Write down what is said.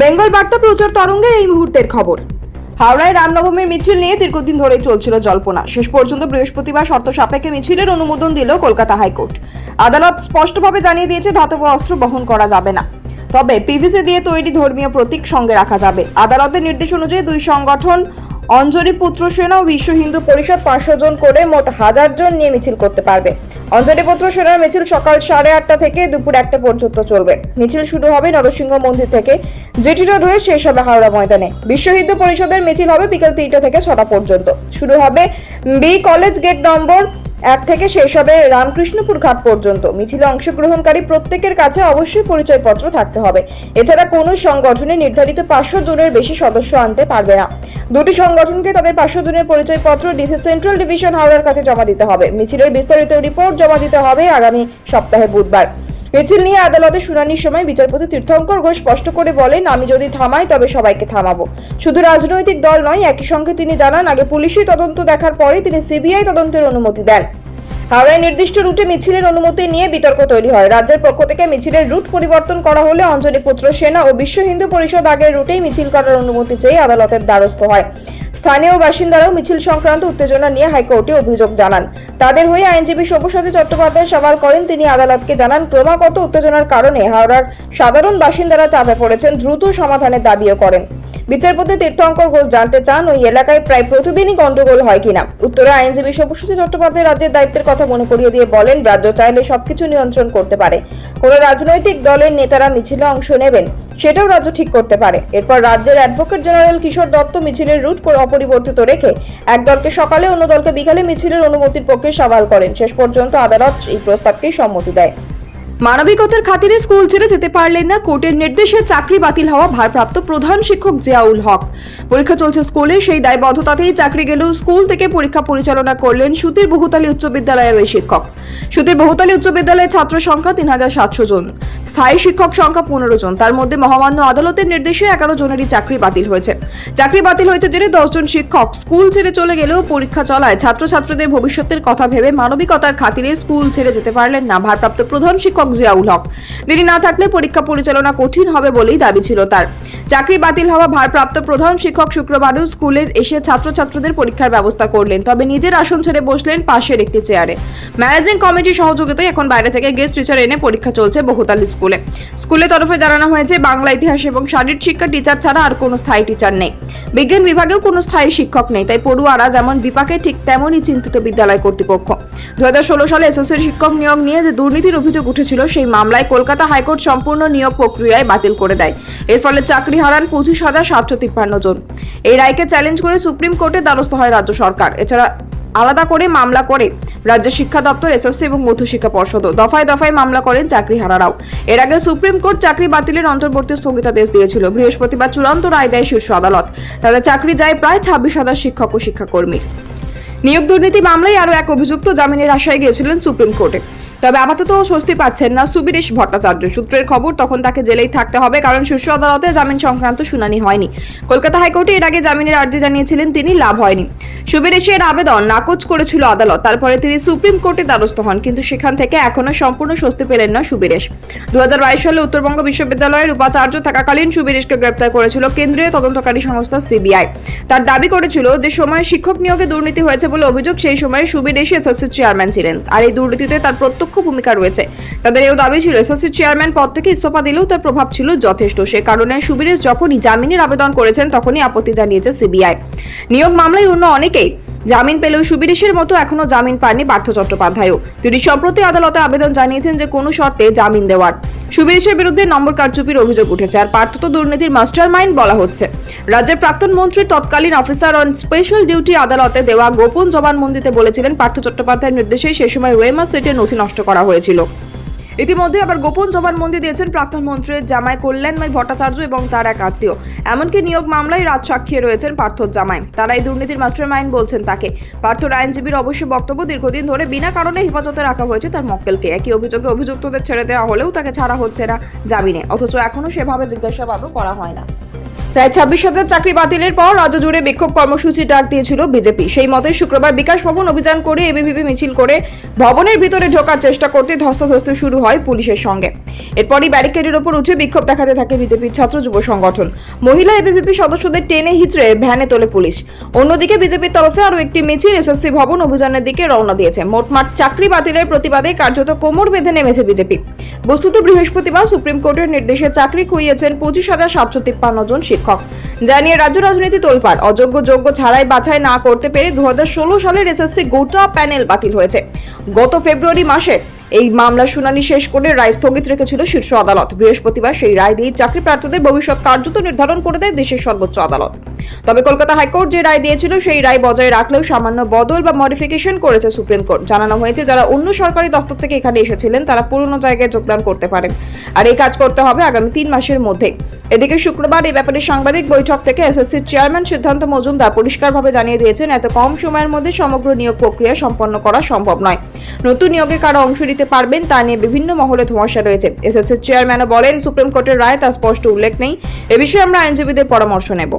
বেঙ্গল বার্তা প্রচার তরঙ্গের এই মুহূর্তের খবর। হাওড়ায় রামনবমীর মিছিল নিয়ে দীর্ঘদিন ধরে চলছিল জল্পনা। শেষ পর্যন্ত বৃহস্পতিবার শর্ত সাপেক্ষে মিছিলের অনুমোদন দিল কলকাতা হাইকোর্ট। আদালত স্পষ্টভাবে জানিয়ে দিয়েছে, ধাতব অস্ত্র বহন করা যাবে না। তবে পিভিসি দিয়ে তৈরি ধর্মীয় প্রতীক সঙ্গে রাখা যাবে। আদালতের নির্দেশ অনুযায়ী দুই সংগঠন অঞ্জলি পুত্র সেনা ও বিশ্ব হিন্দু পরিষদ পাঁচশো জন করে মোট হাজার জন নিয়ে মিছিল করতে পারবে। অঞ্জলি পুত্র সেনার মিছিল সকাল সাড়ে আটটা থেকে দুপুর একটা পর্যন্ত চলবে। মিছিল শুরু হবে নরসিংহ মন্দির থেকে। জেটি রোড হয়ে শেষ হবে হাওড়া ময়দানে। বিশ্ব হিন্দু পরিষদের মিছিল হবে বিকেল তিনটা থেকে ছটা পর্যন্ত। শুরু হবে বি কলেজ গেট নম্বর এক থেকে শেষ হবে রামকৃষ্ণপুর ঘাট পর্যন্ত। মিছিলে অংশগ্রহণকারী প্রত্যেকের কাছে অবশ্যই পরিচয়পত্র থাকতে হবে। এছাড়া কোনো সংগঠনে নির্ধারিত পাঁচশো জনের বেশি সদস্য আনতে পারবে না। দুটি সংগঠনকে তাদের পাঁচশো জনের পরিচয়পত্র ডিসি সেন্ট্রাল ডিভিশন হাওড়ার কাছে জমা দিতে হবে। মিছিলের বিস্তারিত রিপোর্ট জমা দিতে হবে আগামী সপ্তাহে বুধবার। মিছিল নিয়ে আদালতে শুনানির সময় বিচারপতি তীর্থঙ্কর ঘোষ স্পষ্ট করে বলেন, আমি যদি থামাই, তবে সবাইকে থামাবো। শুধু রাজনৈতিক দল নয়, একই সঙ্গে তিনি জানান, আগে পুলিশি তদন্ত দেখার পরে তিনি সিবিআই তদন্তের অনুমতি দেন। হাওড়ায় নির্দিষ্ট রুটে মিছিলের অনুমতি নিয়ে বিতর্ক তৈরি হয়। রাজ্যের পক্ষ থেকে মিছিলের রুট পরিবর্তন করা হলে অঞ্জলি পুত্র সেনা ও বিশ্ব হিন্দু পরিষদ আগের রুটেই মিছিল করার অনুমতি চেয়ে আদালতের দ্বারস্থ হয়। স্থানীয় বাসিন্দারাও মিছিল সংক্রান্ত উত্তেজনা নিয়ে হাইকোর্টে অভিযোগ জানান। তাদের হয়ে আইনজীবী সব্যসাচী চট্টোপাধ্যায় সওয়াল করেন তিনি আদালতকে জানান, ক্রমাগত উত্তেজনার কারণে হাওড়ার সাধারণ বাসিন্দারা চাপে পড়েছেন, দ্রুত সমাধানের দাবিও করেন। বিচারপতি তীর্থঙ্কর ঘোষ জানতে চান ওই এলাকায় প্রায় প্রতিদিনই গন্ডগোল হয় কিনা। উত্তরে আইনজীবী সব্যসাচী চট্টোপাধ্যায় রাজ্যের দায়িত্বের কথা মনে করিয়ে দিয়ে বলেন, রাজ্য চাইলে সবকিছু নিয়ন্ত্রণ করতে পারে। কোনো রাজনৈতিক দলের নেতারা মিছিলে অংশ নেবেন, সেটাও রাজ্য ঠিক করতে পারে। এরপর রাজ্যের অ্যাডভোকেট জেনারেল কিশোর দত্ত মিছিলের রুট অপরিবর্তিত রেখে এক দলকে সকালে অন্য দলকে বিকালে মিছিলের অনুমতির পক্ষে সওয়াল করেন। শেষ পর্যন্ত আদালত এই প্রস্তাবকেই সম্মতি দেয়। মানবিকতার খাতিরে স্কুল ছেড়ে যেতে পারলেন না। কোর্টের নির্দেশে চাকরি বাতিল হওয়া ভারপ্রাপ্ত প্রধান শিক্ষক জিয়াউল হক। পরীক্ষা চলছে স্কুলে, সেই দায়বদ্ধতাতেই চাকরি গেলেও স্কুল থেকে পরীক্ষা পরিচালনা করলেন সুতির বহুতালী উচ্চ বিদ্যালয়ের ওই শিক্ষক। সুতির বহুতালী উচ্চ বিদ্যালয়ের ছাত্র সংখ্যা তিন হাজার সাতশো জন। স্থায়ী শিক্ষক সংখ্যা পনেরো জন। তার মধ্যে মহামান্য আদালতের নির্দেশে এগারো জনেরই চাকরি বাতিল হয়েছে। চাকরি বাতিল হয়েছে জেনে দশজন শিক্ষক স্কুল ছেড়ে চলে গেলেও পরীক্ষা চলায় ছাত্রছাত্রীদের ভবিষ্যতের কথা ভেবে মানবিকতার খাতিরে স্কুল ছেড়ে যেতে পারলেন না। ভারপ্রাপ্ত প্রধান শিক্ষক জিয়াউল হক তিনি না থাকলে পরীক্ষা পরিচালনা কঠিন হবে বলেই দাবি ছিল তার। চাকরি বাতিল হওয়া ভারপ্রাপ্ত প্রধান শিক্ষক শুক্রবারও স্কুলে এসে ছাত্রছাত্রীদের পরীক্ষার ব্যবস্থা করলেন, তবে নিজের আসন ছেড়ে বসলেন পাশের একটি চেয়ারে। ম্যানেজিং কমিটির সহযোগিতায় এখন বাইরে থেকে গেস্ট টিচার এনে পরীক্ষা চলছে বহুতালি স্কুলে। স্কুলের তরফে জানানো হয়েছে, বাংলা ইতিহাস এবং শারীরিক শিক্ষা টিচার ছাড়া আর কোনো স্থায়ী টিচার নেই। বিজ্ঞান বিভাগেও কোনো স্থায়ী শিক্ষক নেই, তাই পড়ুয়ারা যেমন বিপাকে, ঠিক তেমনই চিন্তিত বিদ্যালয় কর্তৃপক্ষ। দু হাজার ষোলো সালে এসএসসির শিক্ষক নিয়োগ নিয়ে যে দুর্নীতির অভিযোগ উঠেছিল, সেই মামলায় কলকাতা হাইকোর্ট সম্পূর্ণ নিয়োগ প্রক্রিয়ায় বাতিল করে দেয়। এর ফলে চাকরি হারান পঁচিশ হাজার সাতশো তিপ্পান্ন জন। এই রায়কে চ্যালেঞ্জ করে সুপ্রিম কোর্টে দ্বারস্থ হয় রাজ্য সরকার। এছাড়া আলাদা করে মামলা করে রাজ্য শিক্ষা দপ্তর এসএসসি এবং মধ্যশিক্ষা পর্ষদও। দফায় দফায় মামলা করেন চাকরি হারারাও। এর আগে সুপ্রিম কোর্ট চাকরি বাতিলের অন্তর্বর্তী স্থগিতাদেশ দিয়েছিল। বৃহস্পতিবার চূড়ান্ত রায় দেয় শীর্ষ আদালত। তাদের চাকরি যায় প্রায় ছাব্বিশ হাজার শিক্ষক ও শিক্ষাকর্মী। নিয়োগ দুর্নীতি মামলায় আরও এক অভিযুক্ত জামিনের আশায় গিয়েছিলেন সুপ্রিম কোর্টে। তবে আপাতত স্বস্তি পাচ্ছেন না সুবীরেশ ভট্টাচার্য। সূত্রের খবর, তখন তাকে জেলেই থাকতে হবে, কারণ শীর্ষ আদালতে জামিন সংক্রান্ত শুনানি হয়নি। কলকাতা হাইকোর্টে এর আগে জামিনের আর্জি জানিয়েছিলেন তিনি, লাভ হয়নি। সুবীরেশের আবেদন নাকচ করেছিল আদালত, তারপরে তিনি সুপ্রিম কোর্টে দ্বারস্থ হন, কিন্তু সেখান থেকে এখনও সম্পূর্ণ স্বস্তি পেলেন না সুবীরেশ। দু সালে উত্তরবঙ্গ বিশ্ববিদ্যালয়ের উপাচার্য থাকাকালীন সুবীরেশকে গ্রেপ্তার করেছিল কেন্দ্রীয় তদন্তকারী সংস্থা সিবিআই। তার দাবি করেছিল যে, সময় শিক্ষক নিয়োগে দুর্নীতি হয়েছে বলে অভিযোগ, সেই সময় সুবীরেশই এসএসসি চেয়ারম্যান ছিলেন। আর এই দুর্নীতিতে তার প্রত্যক্ষ ভূমিকা রয়েছে। তাদের এও দাবি ছিল এসএসসি চেয়ারম্যান পদ থেকে ইস্তফা দিলেও তার প্রভাব ছিল যথেষ্ট। সে কারণে সুবীরেশ যখনই জামিনের আবেদন করেছেন, তখনই আপত্তি জানিয়েছে সিবিআই। নিয়োগ মামলায় অন্য অনেকেই জামিন পেলেও সুবিরেশের মতো এখনও জামিন পাননি পার্থ চট্টোপাধ্যায়ও। তিনি সম্প্রতি আদালতে আবেদন জানিয়েছেন যে কোনো শর্তে জামিন দেওয়ার। সুবিরেশের বিরুদ্ধে নম্বর কারচুপির অভিযোগ উঠেছে আর পার্থ তো দুর্নীতির মাস্টার মাইন্ড বলা হচ্ছে। রাজ্যের প্রাক্তন মন্ত্রীর তৎকালীন অফিসার অন স্পেশাল ডিউটি আদালতে দেওয়া গোপন জবানবন্দিতে বলেছিলেন পার্থ চট্টোপাধ্যায়ের নির্দেশেই সে সময় ওয়েমার সেটের নথি নষ্ট করা হয়েছিল। ইতিমধ্যে আবার গোপন জবানবন্দি দিয়েছেন প্রাক্তন মন্ত্রীর জামাই কল্যাণময় ভট্টাচার্য এবং তার এক আত্মীয়। এমনকি নিয়োগ মামলায় রাজ সাক্ষী রয়েছেন পার্থ জামাই। তারা এই দুর্নীতির মাস্টার মাইন্ড বলছেন তাকে। পার্থর আইনজীবীর অবশ্য বক্তব্য দীর্ঘদিন ধরে বিনা কারণে হেফাজতে রাখা হয়েছে তার মক্কেলকে। একই অভিযোগে অভিযুক্তদের ছেড়ে দেওয়া হলেও তাকে ছাড়া হচ্ছে না জামিনে। অথচ এখনও সেভাবে জিজ্ঞাসাবাদও করা হয় না। প্রায় ছাব্বিশ হাজার চাকরি বাতিলের পর রাজ্য জুড়ে বিক্ষোভ কর্মসূচি ডাক দিয়েছিল বিজেপি। সেই মতে শুক্রবার বিকাশ ভবন অভিযান করে এবিভিপি মিছিল করে ভবনের ভিতরে ঢোকার চেষ্টা করতে ধস্তাধস্তি শুরু হয় পুলিশের সঙ্গে। এরপরই ব্যারিকেডের ওপর উঠে বিক্ষোভ দেখাতে থাকে বিজেপির ছাত্র যুব সংগঠন। মহিলা এবিভিপি সদস্যদের টেনে হিচড়ে ভ্যানে তোলে পুলিশ। অন্যদিকে বিজেপির তরফে আরও একটি মিছিল এসএসসি ভবন অভিযানের দিকে রওনা দিয়েছে। মোটমাট চাকরি বাতিলের প্রতিবাদে কার্যত কোমর বেঁধে নেমেছে বিজেপি। বস্তুত বৃহস্পতিবার সুপ্রিম কোর্টের নির্দেশে চাকরি খুইয়েছেন পঁচিশ হাজার সাতশো তিপ্পান্ন জন শিক্ষক যা নিয়ে রাজ্য রাজনীতি তোলপাড়। অযোগ্য যোগ্য ছাড়াই বাছাই না করতে পেরে দু সালের এসএসসি গোটা প্যানেল বাতিল হয়েছে। গত ফেব্রুয়ারি মাসে এই মামলার শুনানি শেষ করে রায় স্থগিত রেখেছিল শীর্ষ আদালত। বৃহস্পতিবার সেই রায় দিয়ে চাকরি প্রার্থীদের ভবিষ্যৎ কার্যত নির্ধারণ করে দেয় দেশের সর্বোচ্চ আদালত। তবে কলকাতা হাইকোর্ট যে রায় দিয়েছিল সেই রায় বজায় রাখলেও সামান্য বদল বা মডিফিকেশন করেছে সুপ্রিম কোর্ট। জানানো হয়েছে, যারা অন্য সরকারি দপ্তর থেকে এখানে এসেছিলেন, তারা পুরনো জায়গায় যোগদান করতে পারেন। আর এই কাজ করতে হবে আগামী তিন মাসের মধ্যে। এদিকে শুক্রবার এই ব্যাপারে সাংবাদিক বৈঠক থেকে এসএসসির চেয়ারম্যান সিদ্ধান্ত মজুমদার পরিষ্কারভাবে জানিয়ে দিয়েছেন, এত কম সময়ের মধ্যে সমগ্র নিয়োগ প্রক্রিয়া সম্পন্ন করা সম্ভব নয়। নতুন নিয়োগে কারা অংশ নিতে পারবেন, তা নিয়ে বিভিন্ন মহলে ধোঁয়াশা রয়েছে। এসএসসির চেয়ারম্যানও বলেন, সুপ্রিম কোর্টের রায় তার স্পষ্ট উল্লেখ নেই। এ বিষয়ে আমরা আইনজীবীদের পরামর্শ নেব।